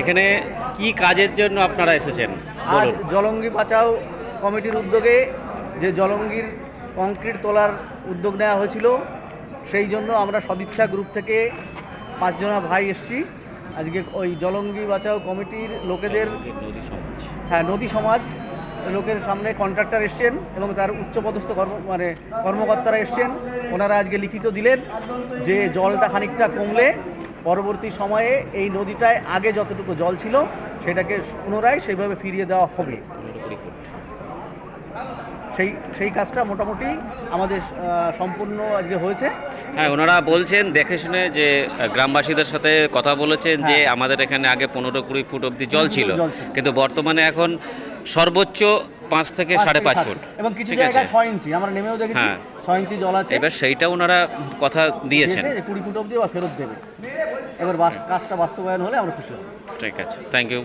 এখানে কি কাজের জন্য আপনারা এসেছেন? আজ বলুন। জলঙ্গি বাঁচাও কমিটির উদ্যোগে যে জলঙ্গির কংক্রিট তোলার উদ্যোগ নেওয়া হয়েছিল সেই জন্য আমরা সদিচ্ছা গ্রুপ থেকে পাঁচজনা ভাই এসছি। আজকে ওই জলঙ্গি বাঁচাও কমিটির লোকেদের হ্যাঁ নদী সমাজ লোকের সামনে কন্ট্রাক্টর এসছেন এবং তার উচ্চপদস্থ কর্ম মানে কর্মকর্তারা এসছেন। ওনারা আজকে লিখিত দিলেন যে জলটা খানিকটা কমলে পরবর্তী সময়ে এই নদীটায় আগে যতটুকু জল ছিল সেটাকে পুনরায় সেইভাবে ফিরিয়ে দেওয়া হবে। সেই সেই কাজটা মোটামুটি আমাদের সম্পূর্ণ আজকে হয়েছে হ্যাঁ ওনারা বলছেন দেখে শুনে যে গ্রামবাসীদের সাথে কথা বলেছেন যে হ্যাঁ। আমাদের এখানে আগে পনেরো কুড়ি ফুট অবধি জল ছিল। কিন্তু বর্তমানে এখন সর্বোচ্চ পাঁচ থেকে সাড়ে পাঁচ ফুট। এবং কিছু জায়গায় ছয় ইঞ্চি। আমরা নেমেও দেখেছি হ্যাঁ। ছয় ইঞ্চি জল আছে। এবার সেইটা ওনারা কথা দিয়েছেন। দিয়েছে কুড়ি ফুট অব্দি বা ফেরত দেবে। এবার কাজটা বাস্তবায়ন হলে আমরা খুশি হব। ঠিক আছে। Thank you